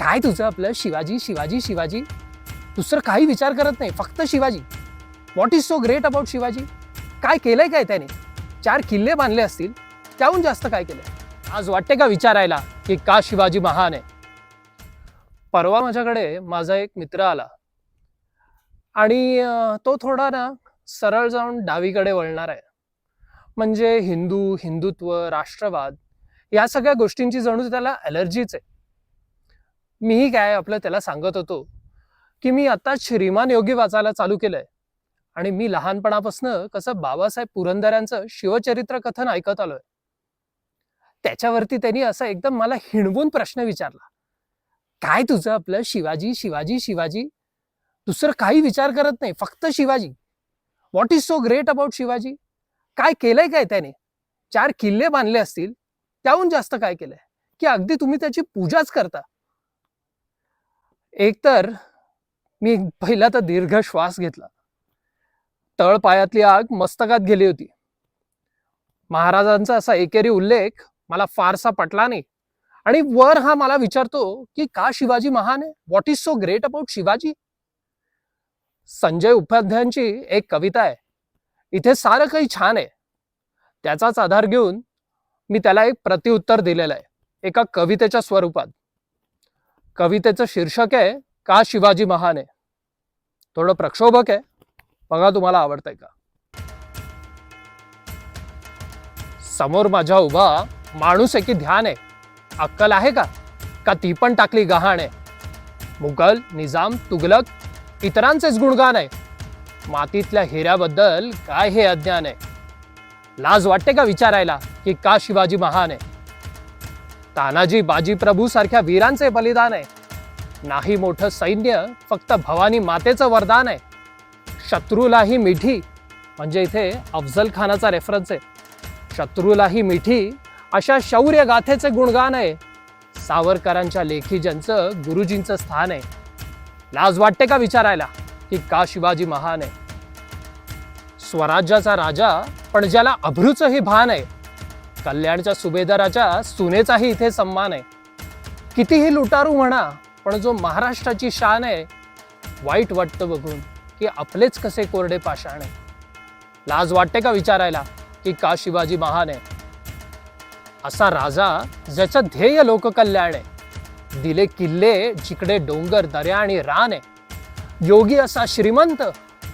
काय तुझं आपलं शिवाजी शिवाजी शिवाजी? दुसरं काही विचार करत नाही फक्त Shivaji. What is so great about Shivaji? काय केलंय काय त्याने? चार किल्ले बांधले असतील त्याहून जास्त काय केलंय? आज वाटते का विचारायला की का शिवाजी महान आहे? परवा माझ्याकडे माझा एक मित्र आला. आणि तो थोडा ना सरळ जाऊन डावीकडे वळणार आहे. म्हणजे हिंदू हिंदुत्व राष्ट्रवाद या सगळ्या गोष्टींची जणू त्याला अलर्जीच आहे. मीही काय आपलं त्याला सांगत होतो की मी आता श्रीमान योगी वाचायला चालू केलंय. आणि मी लहानपणापासून कसं बाबासाहेब पुरंदऱ्यांचं शिवचरित्र कथन ऐकत आलोय. त्याच्यावरती त्यांनी असं एकदम मला हिणवून प्रश्न विचारला. काय तुझं आपलं शिवाजी शिवाजी शिवाजी? दुसरं काही विचार करत नाही फक्त Shivaji. What is so great about Shivaji? काय केलंय काय त्याने? चार किल्ले बांधले असतील त्याहून जास्त काय केलंय? की अगदी तुम्ही त्याची पूजाच करता. एकतर मी पहिला तर दीर्घ श्वास घेतला. तळपायातली आग मस्तकात गेली होती. महाराजांचा असा एकेरी उल्लेख मला फारसा पटला नाही. आणि वर हा मला विचारतो की का शिवाजी महान आहे? What is so great about Shivaji? Sanjay उपाध्यायांची एक कविता आहे. इथे सारं काही छान आहे. त्याचाच आधार घेऊन मी त्याला एक प्रतिउत्तर दिलेलं आहे. एका कवितेच्या स्वरूपात. कवितेचं शीर्षक आहे का शिवाजी महान आहे? थोडं प्रक्षोभक आहे. बघा तुम्हाला आवडतंय का? समोर माझ्या उभा माणूस आहे की ध्यान आहे. अक्कल आहे का? का ती पण टाकली गहाण आहे? मुघल निजाम तुगलक इतरांचेच गुणगान आहे. मातीतल्या हिऱ्याबद्दल काय हे अज्ञान आहे? लाज वाटते का विचारायला की का शिवाजी महान आहे? तानाजी बाजी प्रभू सारख्या वीरांचे बलिदान आहे. नाही मोठं सैन्य फक्त भवानी मातेचं वरदान आहे. शत्रूलाही मिठी म्हणजे इथे अफजल खानाचा रेफरन्स आहे. शत्रूलाही मिठी अशा शौर्य गाथेचे गुणगान आहे. सावरकरांच्या लेखी ज्यांचं गुरुजींचं स्थान आहे. लाज वाटते का विचारायला की का शिवाजी महान आहे? स्वराज्याचा राजा पण ज्याला अभ्रूचंही भान आहे. कल्याणच्या सुभेदाराच्या सुनेचाही इथे सन्मान आहे. कितीही लुटारू म्हणा पण जो महाराष्ट्राची शान आहे वाईट वाटतं बघून की आपलेच कसे कोरडे पाषाण आहे. लाज वाटते का विचारायला की का शिवाजी महान आहे? असा राजा ज्याचं ध्येय लोककल्याण आहे. दिले किल्ले जिकडे डोंगर दर्या आणि रान आहे. योगी असा श्रीमंत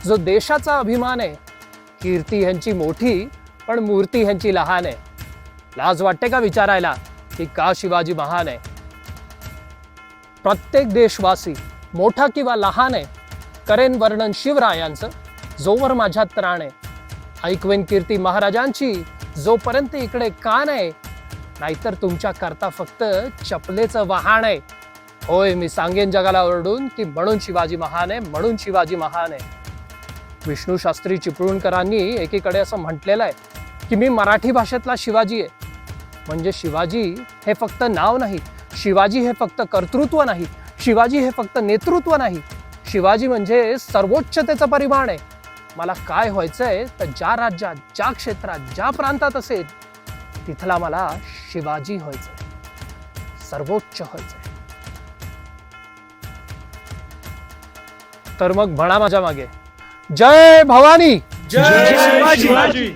जो देशाचा अभिमान आहे. कीर्ती ह्यांची मोठी पण मूर्ती ह्यांची लहान आहे. लाज वाटते का विचारायला? की का शिवाजी महान आहे? प्रत्येक देशवासी मोठा किंवा लहान आहे करेन वर्णन शिवरायांचं जोवर माझ्यात त्राण आहे. ऐकवेन कीर्ती महाराजांची जोपर्यंत इकडे कान आहे नाहीतर तुमच्या करता फक्त चपलेचं वाहन आहे. होय मी सांगेन जगाला ओरडून की म्हणून शिवाजी महान आहे म्हणून शिवाजी महान आहे. विष्णू शास्त्री चिपळूणकरांनी एकीकडे असं म्हटलेलं आहे की मी मराठी भाषेतला शिवाजी आहे. म्हणजे शिवाजी हे फक्त नाव नाही. शिवाजी हे फक्त कर्तृत्व नाही. शिवाजी हे फक्त नेतृत्व नाही. शिवाजी म्हणजे सर्वोच्चतेचं परिमाण आहे. मला काय व्हायचंय तर ज्या राज्यात ज्या क्षेत्रात ज्या प्रांतात असेल तिथला मला शिवाजी व्हायचंय. सर्वोच्च व्हायचंय. तर मग म्हणा माझ्या मागे. जय भवानी! जय शिवाजी!